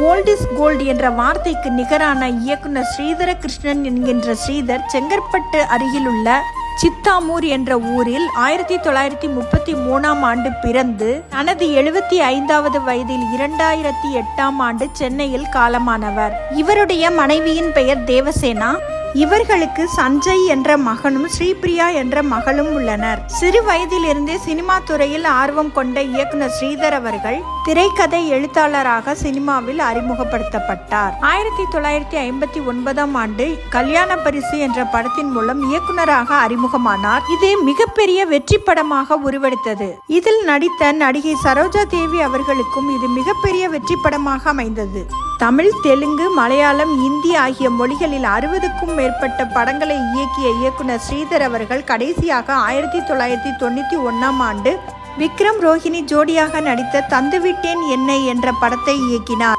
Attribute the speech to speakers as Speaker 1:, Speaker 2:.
Speaker 1: Old is gold என்ற வார்த்தைக்கு நிகரான இயக்குனர் ஸ்ரீதர கிருஷ்ணன் என்கின்ற ஸ்ரீதர் செங்கற்பட்டு அருகிலுள்ள சித்தாமூர் என்ற ஊரில் ஆயிரத்தி தொள்ளாயிரத்தி முப்பத்தி மூணாம் ஆண்டு பிறந்து தனது எழுபத்தி ஐந்தாவது வயதில் இரண்டாயிரத்தி எட்டாம் ஆண்டு சென்னையில் காலமானவர். இவருடைய மனைவியின் பெயர் தேவசேனா. இவர்களுக்கு சஞ்சய் என்ற மகனும் ஸ்ரீபிரியா என்ற மகளும் உள்ளனர். சிறு வயதிலிருந்தே சினிமா துறையில் ஆர்வம் கொண்ட இயக்குனர் ஸ்ரீதர் அவர்கள் திரைக்கதை எழுத்தாளராக சினிமாவில் அறிமுகப்படுத்தப்பட்டார். ஆயிரத்தி தொள்ளாயிரத்தி ஐம்பத்தி ஒன்பதாம் ஆண்டு கல்யாண பரிசு என்ற படத்தின் மூலம் இயக்குனராக அறிமுகமானார். இது மிகப்பெரிய வெற்றி படமாக உருவெடுத்தது. இதில் நடித்த நடிகை சரோஜா தேவி அவர்களுக்கும் இது மிகப்பெரிய வெற்றி படமாக அமைந்தது. தமிழ் தெலுங்கு மலையாளம் இந்தி ஆகிய மொழிகளில் அறுபதுக்கும் மேற்பட்ட படங்களை இயக்கிய இயக்குனர் ஸ்ரீதர் அவர்கள் கடைசியாக ஆயிரத்தி தொள்ளாயிரத்தி தொண்ணூற்றி ஒன்றாம் ஆண்டு விக்ரம் ரோஹிணி ஜோடியாக நடித்த தந்துவிட்டேன் என்னை என்ற படத்தை இயக்கினார்.